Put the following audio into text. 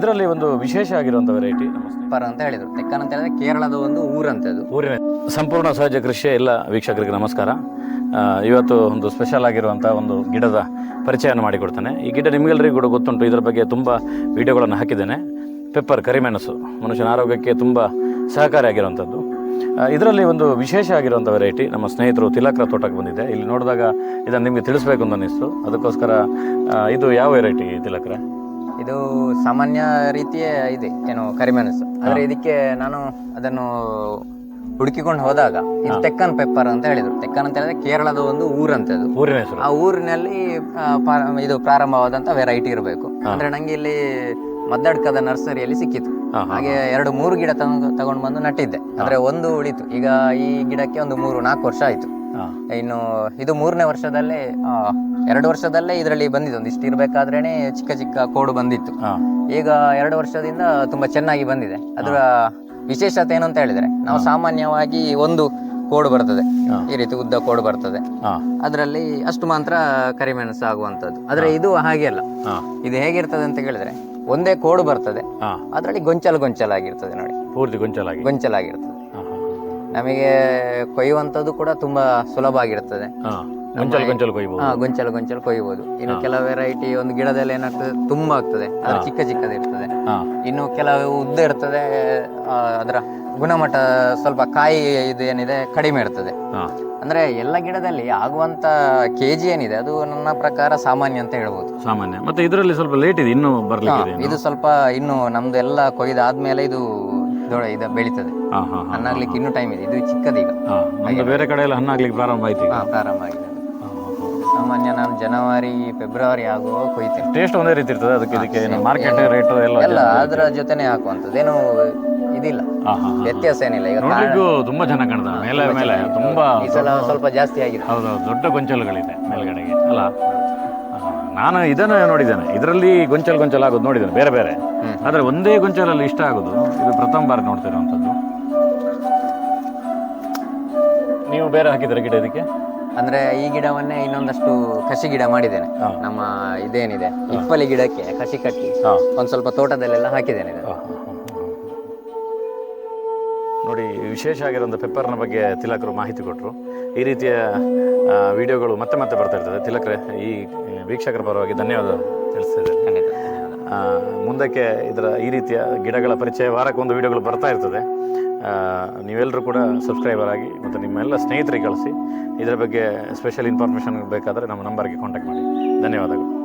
ಇದರಲ್ಲಿ ಒಂದು ವಿಶೇಷ ಆಗಿರುವಂಥ ವೆರೈಟಿ ಪರ ಅಂತ ಹೇಳಿದ್ರು. ತೆಕ್ಕನ್ ಅಂತ ಹೇಳಿದ್ರೆ ಕೇರಳದ ಒಂದು ಊರಂತದ್ದು ಊರಿನ ಸಂಪೂರ್ಣ ಸಹಜ ಕೃಷಿಯ ಎಲ್ಲ ವೀಕ್ಷಕರಿಗೆ ನಮಸ್ಕಾರ. ಆ, ಇವತ್ತು ಒಂದು ಸ್ಪೆಷಲ್ ಆಗಿರುವಂಥ ಒಂದು ಗಿಡದ ಪರಿಚಯವನ್ನು ಮಾಡಿಕೊಡ್ತಾನೆ. ಈ ಗಿಡ ನಿಮಗೆಲ್ಲರಿಗೂ ಕೂಡ ಗೊತ್ತುಂಟು ಇದರ ಬಗ್ಗೆ ತುಂಬ ವಿಡಿಯೋಗಳನ್ನು ಹಾಕಿದ್ದೇನೆ. ಪೆಪ್ಪರ್ ಕರಿಮೆಣಸು ಮನುಷ್ಯನ ಆರೋಗ್ಯಕ್ಕೆ ತುಂಬ ಸಹಕಾರಿಯಾಗಿರುವಂಥದ್ದು ಆ, ಇದರಲ್ಲಿ ಒಂದು ವಿಶೇಷ ಆಗಿರುವಂಥ ವೆರೈಟಿ ನಮ್ಮ ಸ್ನೇಹಿತರು ತಿಲಕ್ರ ತೋಟಕ್ಕೆ ಬಂದಿದೆ. ಇಲ್ಲಿ ನೋಡಿದಾಗ ಇದನ್ನು ನಿಮಗೆ ತಿಳಿಸ್ಬೇಕು ಅಂತ ಅನ್ನಿಸ್ತು. ಅದಕ್ಕೋಸ್ಕರ ಆ, ಇದು ಯಾವ ವೆರೈಟಿ ತಿಲಕ್ರೆ? ಇದು ಸಾಮಾನ್ಯ ರೀತಿಯ ಇದೆ ಏನು ಕರಿಮೆಣಸು ಆದ್ರೆ ಇದಕ್ಕೆ ನಾನು ಅದನ್ನು ಹುಡುಕಿಕೊಂಡು ಹೋದಾಗ ಇದು ತೆಕ್ಕನ್ ಪೆಪ್ಪರ್ ಅಂತ ಹೇಳಿದ್ರು. ತೆಕ್ಕನ್ ಅಂತ ಹೇಳಿದ್ರೆ ಕೇರಳದ ಒಂದು ಊರಂತದ್ದು ಊರಿನ ಹೆಸರು. ಆ ಊರಿನಲ್ಲಿ ಆ, ಪಾ- ಇದು ಪ್ರಾರಂಭವಾದಂತ ವೆರೈಟಿ ಇರಬೇಕು. ಅಂದ್ರೆ ನಂಗೆ ಇಲ್ಲಿ ಮದ್ದಡ್ಕದ ನರ್ಸರಿಯಲ್ಲಿ ಸಿಕ್ಕಿತು. ಹಾಗೆ ಎರಡು ಮೂರು ಗಿಡ ತಗೊಂಡು ತಗೊಂಡು ಬಂದು ನಟ್ಟಿದ್ದೆ. ಅಂದ್ರೆ ಒಂದು ಉಳಿತು. ಈಗ ಈ ಗಿಡಕ್ಕೆ ಒಂದು ಮೂರು ನಾಲ್ಕು ವರ್ಷ ಆಯ್ತು. ಇನ್ನು ಇದು ಮೂರನೇ ವರ್ಷದಲ್ಲೇ ಎರಡು ವರ್ಷದಲ್ಲೇ ಇದರಲ್ಲಿ ಬಂದಿದ್ದು. ಒಂದು ಇಷ್ಟು ಇರಬೇಕಾದ್ರೇನೆ ಚಿಕ್ಕ ಚಿಕ್ಕ ಕೋಡು ಬಂದಿತ್ತು. ಈಗ ಎರಡು ವರ್ಷದಿಂದ ತುಂಬಾ ಚೆನ್ನಾಗಿ ಬಂದಿದೆ. ಅದರ ವಿಶೇಷತೆ ಏನು ಅಂತ ಹೇಳಿದ್ರೆ ನಾವು ಸಾಮಾನ್ಯವಾಗಿ ಒಂದು ಕೋಡು ಬರ್ತದೆ. ಈ ರೀತಿ ಉದ್ದ ಕೋಡು ಬರ್ತದೆ. ಅದರಲ್ಲಿ ಅಷ್ಟು ಮಾತ್ರ ಕರಿಮೆಣಸು ಆಗುವಂತದ್ದು ಆದ್ರೆ ಇದು ಹಾಗೆ ಅಲ್ಲ. ಇದು ಹೇಗಿರ್ತದೆ ಅಂತ ಕೇಳಿದ್ರೆ ಒಂದೇ ಕೋಡು ಬರ್ತದೆ. ಅದರಲ್ಲಿ ಅದರಲ್ಲಿ ಗೊಂಚಲ ಗೊಂಚಲಾಗಿರ್ತದೆ ನೋಡಿ. ಪೂರ್ತಿ ಗೊಂಚಲಾಗಿ. ಗೊಂಚಲಾಗಿರ್ತದೆ. ಹಾಂ ನಮಗೆ ಕೊಯ್ಯುವಂಥದ್ದು ಕೂಡ ತುಂಬಾ ಸುಲಭ ಆಗಿರ್ತದೆ. ಗೊಂಚಲು ಗೊಂಚಲು ಕೊಯ್ಬೋದು ಹಾ ಗೊಂಚಲು ಗೊಂಚಲು ಕೊಯ್ಬೋದು ಇನ್ನು ಕೆಲವು ವೆರೈಟಿ ಒಂದು ಗಿಡದಲ್ಲಿ ಏನಾಗ್ತದೆ ತುಂಬಾ ಆಗ್ತದೆ. ಅದು ಚಿಕ್ಕ ಚಿಕ್ಕದ ಇರ್ತದೆ. ಹಾಂ. ಇನ್ನು ಕೆಲವು ಉದ್ದ ಇರ್ತದೆ ಆ, ಅದರ ಗುಣಮಟ್ಟ ಸ್ವಲ್ಪ ಕಾಯಿ ಇದು ಏನಿದೆ ಕಡಿಮೆ ಇರ್ತದೆ. ಅಂದ್ರೆ ಎಲ್ಲ ಗಿಡದಲ್ಲಿ ಆಗುವಂತ ಕೆಜಿ ಏನಿದೆ ಅದು ನನ್ನ ಪ್ರಕಾರ ಸಾಮಾನ್ಯ ಅಂತ ಹೇಳ್ಬೋದು. ಸಾಮಾನ್ಯ. ಮತ್ತೆ ಇದರಲ್ಲಿ ಸ್ವಲ್ಪ ಲೇಟ್ ಇದೆ ಇನ್ನು ಬರ್ಲಿಕ್ಕೆ ಇದೆ ಇದು ಸ್ವಲ್ಪ ಇನ್ನು ನಮ್ದು ಎಲ್ಲ ಕೊಯ್ದಾದ್ಮೇಲೆ ಇದು ದೊಡ್ಡ ಇದು ಬೆಳೀತದೆ. ಹಾಂ ಹಾಂ ಹಾಂ ಹಣ್ಣಾಗ್ಲಿಕ್ಕೆ ಇನ್ನೂ ಟೈಮ್ ಇದೆ. ಇದು ಚಿಕ್ಕದೀಗ ನಮ್ದು ಬೇರೆ ಕಡೆ ಎಲ್ಲ ಹಣ್ಣಾಗ್ಲಿಕ್ಕೆ ಪ್ರಾರಂಭ ಆಯ್ತು ಈಗ. ಹಾ, ಪ್ರಾರಂಭ ಆಗಿದೆ. ಸಾಮಾನ್ಯ ನಾನು ಜನವರಿ ಫೆಬ್ರವರಿ ಆಗುವ ಕೊಯ್ತೇನೆ ಟೇಸ್ಟ್ ಒಂದೇ ರೀತಿ ಇರ್ತದೆ ಅದಕ್ಕೆ ಇದಕ್ಕೆ ಮಾರ್ಕೆಟ್ ರೇಟ್ ಎಲ್ಲ ಎಲ್ಲ ಅದರ ಜೊತೆನೆ ಹಾಕುವಂಥದ್ದು. ಏನು ಇದಿಲ್ಲ. ಹಾಂ ಹಾಂ ವ್ಯತ್ಯಾಸ ಏನಿಲ್ಲ. ಈಗ ನೋಡ್ಲಿಕ್ಕೂ ತುಂಬಾ ಚೆನ್ನಾಗಿ ಕಾಣ್ತದೆ ಮೇಲೆ ಮೇಲೆ ತುಂಬಾ ಈ ಸಲ ಸ್ವಲ್ಪ ಜಾಸ್ತಿ ಆಗಿದೆ. ಹೌದು ದೊಡ್ಡ ಗೊಂಚಲುಗಳಿದೆ ಮೇಲ್ಗಡೆಗೆ. ಅಲ್ಲ? ನಾನು ಇದನ್ನು ನೋಡಿದ್ದೇನೆ. ಇದರಲ್ಲಿ ಗೊಂಚಲ್ ಗೊಂಚಲ್ ಆಗೋದು ನೋಡಿದ್ದೇನೆ ಬೇರೆ ಬೇರೆ. ಆದರೆ ಒಂದೇ ಗೊಂಚಲಲ್ಲಿ ಇಷ್ಟ ಆಗೋದು ಇದು ಪ್ರಥಮ ಬಾರಿ ನೋಡ್ತಿರುವಂಥದ್ದು. ನೀವು ಬೇರೆ ಹಾಕಿದ್ರೆ ಗಿಡ ಇದಕ್ಕೆ? ಅಂದ್ರೆ ಈ ಗಿಡವನ್ನೇ ಇನ್ನೊಂದಷ್ಟು ಕಸಿ ಗಿಡ ಮಾಡಿದ್ದೇನೆ. ನಮ್ಮ ಇದೇನಿದೆ ಇಪ್ಪಲಿ ಗಿಡಕ್ಕೆ ಕಸಿ ಕಟ್ಟಿ ಒಂದು ಒಂದ್ ಸ್ವಲ್ಪ ತೋಟದಲ್ಲೆಲ್ಲ ಹಾಕಿದ್ದೇನೆ ಇದನ್ನು. ನೋಡಿ ವಿಶೇಷ ಆಗಿರೋಂಥ ಪೆಪ್ಪರ್ನ ಬಗ್ಗೆ ತಿಲಕರು ಮಾಹಿತಿ ಕೊಟ್ಟರು ಈ ರೀತಿಯ ವಿಡಿಯೋಗಳು ಮತ್ತೆ ಮತ್ತೆ ಬರ್ತಾ ಇರ್ತದೆ. ತಿಲಕ್ರೆ ಈ ವೀಕ್ಷಕರ ಪರವಾಗಿ ಧನ್ಯವಾದ ತಿಳಿಸ್ತಿದೆ. ಮುಂದಕ್ಕೆ ಇದರ ಈ ರೀತಿಯ ಗಿಡಗಳ ಪರಿಚಯ ವಾರಕ್ಕೊಂದು ವಿಡಿಯೋಗಳು ಬರ್ತಾ ಇರ್ತದೆ. ನೀವೆಲ್ಲರೂ ಕೂಡ ಸಬ್ಸ್ಕ್ರೈಬರ್ ಆಗಿ ಮತ್ತು ನಿಮ್ಮೆಲ್ಲ ಸ್ನೇಹಿತರಿಗೆ ಕಳಿಸಿ. ಇದರ ಬಗ್ಗೆ ಸ್ಪೆಷಲ್ ಇನ್ಫಾರ್ಮೇಷನ್ ಬೇಕಾದರೆ ನಮ್ಮ ನಂಬರ್ಗೆ ಕಾಂಟ್ಯಾಕ್ಟ್ ಮಾಡಿ. ಧನ್ಯವಾದಗಳು.